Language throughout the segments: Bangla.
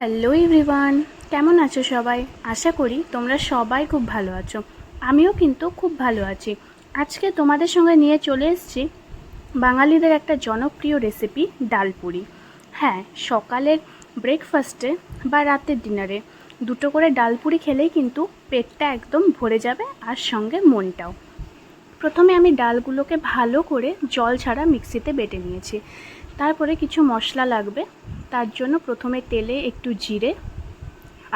হ্যালো এভরিওয়ান কেমন আছো সবাই? আশা করি তোমরা সবাই খুব ভালো আছো। আমিও কিন্তু খুব ভালো আছি। আজকে তোমাদের সঙ্গে নিয়ে চলে এসেছি বাঙালিদের একটা জনপ্রিয় রেসিপি ডাল ডালপুরি হ্যাঁ সকালের ব্রেকফাস্টে বা রাতের ডিনারে দুটো করে ডাল ডালপুরি খেলেই কিন্তু পেটটা একদম ভরে যাবে আর সঙ্গে মনটাও। প্রথমে আমি ডালগুলোকে ভালো করে জল ছাড়া মিক্সিতে বেটে নিয়েছি। তারপরে কিছু মশলা লাগবে তার জন্য প্রথমে তেলে একটু জিরে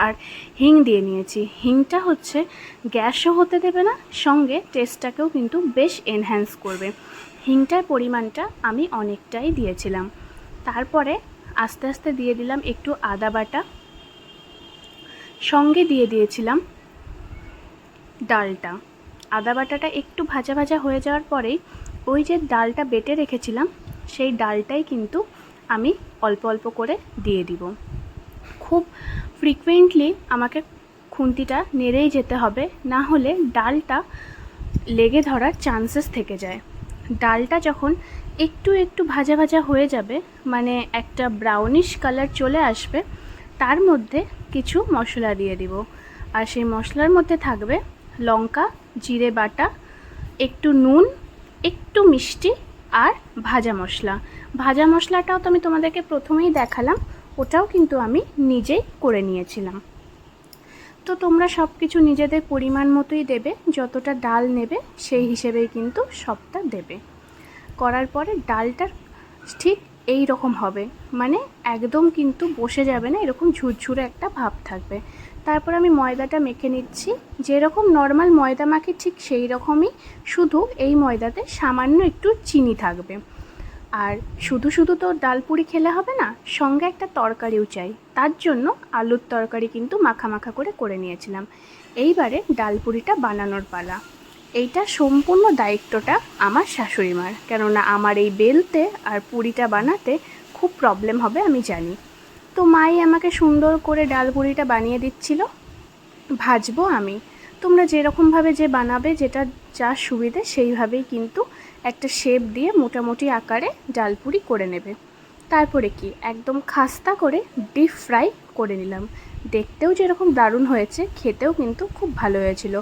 আর হিং দিয়ে নিয়েছি। হিংটা হচ্ছে গ্যাসও হতে দেবে না, সঙ্গে টেস্টটাকেও কিন্তু বেশ এনহ্যান্স করবে। হিংটার পরিমাণটা আমি অনেকটাই দিয়েছিলাম। তারপরে আস্তে আস্তে দিয়ে দিলাম একটু আদা বাটা। সঙ্গে দিয়ে দিয়েছিলাম ডালটা। আদা বাটাটা একটু ভাজা ভাজা হয়ে যাওয়ার পরেই ওই যে ডালটা বেটে রেখেছিলাম, সেই ডালটাই কিন্তু আমি অল্প অল্প করে দিয়ে দিব। খুব ফ্রিকুয়েন্টলি আমাকে খুন্তিটা নেড়েই যেতে হবে, না হলে ডালটা লেগে ধরার চান্সেস থেকে যায়। ডালটা যখন একটু একটু ভাজা ভাজা হয়ে যাবে মানে একটা ব্রাউনিশ কালার চলে আসবে, তার মধ্যে কিছু মশলা দিয়ে দিব। আর সেই মশলার মধ্যে থাকবে লঙ্কা, জিরে বাটা, একটু নুন, একটু মিষ্টি আর ভাজা মশলা। ভাজা মশলাটাও তো আমি তোমাদেরকে প্রথমেই দেখালাম, ওটাও কিন্তু আমি নিজেই করে নিয়েছিলাম। তো তোমরা সব কিছু নিজেদের পরিমাণ মতোই দেবে, যতটা ডাল নেবে সেই হিসেবেই কিন্তু সবটা দেবে। করার পরে ডালটার ঠিক এই রকম হবে। মানে একদম কিন্তু বসে যাবে না, এরকম ঝুরঝুরে একটা ভাব থাকবে। তারপর আমি ময়দাটা মেখে নিচ্ছি। যেরকম নর্মাল ময়দা মাখি ঠিক সেই রকমই, শুধু এই ময়দাতে সামান্য একটু চিনি থাকবে। আর শুধু শুধু তো ডালপুরি খেলে হবে না, সঙ্গে একটা তরকারিও চাই। তার জন্য আলুর তরকারি কিন্তু মাখা মাখা করে করে নিয়েছিলাম। এইবারে ডালপুরিটা বানানোর পালা। এইটা সম্পূর্ণ দায়িত্বটা আমার শাশুড়ি মার। কেননা আমার এই বেলতে আর পুরিটা বানাতে খুব প্রবলেম হবে, আমি জানি। তো মাই আমাকে সুন্দর করে ডালপুরিটা বানিয়ে দিচ্ছিল। ভাজবো আমি। তোমরা যেরকমভাবে যে বানাবে, যেটা যা সুবিধে, সেইভাবেই কিন্তু একটা শেপ দিয়ে মোটামুটি আকারে ডালপুরি করে নেবে। তারপরে কি? একদম খাস্তা করে ডিপ ফ্রাই করে নিলাম। দেখতেও যেরকম দারুণ হয়েছে, খেতেও কিন্তু খুব ভালো হয়েছিল।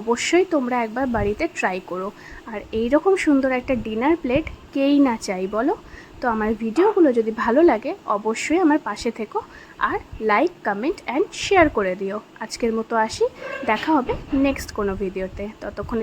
অবশ্যই তোমরা একবার বাড়িতে ট্রাই করো। আর এই রকম সুন্দর একটা ডিনার প্লেট কেই না চাই বলো? তো আমার ভিডিওগুলো যদি ভালো লাগে, অবশ্যই আমার পাশে থেকো আর লাইক কমেন্ট অ্যান্ড শেয়ার করে দিও। আজকের মতো আসি। দেখা হবে নেক্সট কোনো ভিডিওতে ততক্ষণে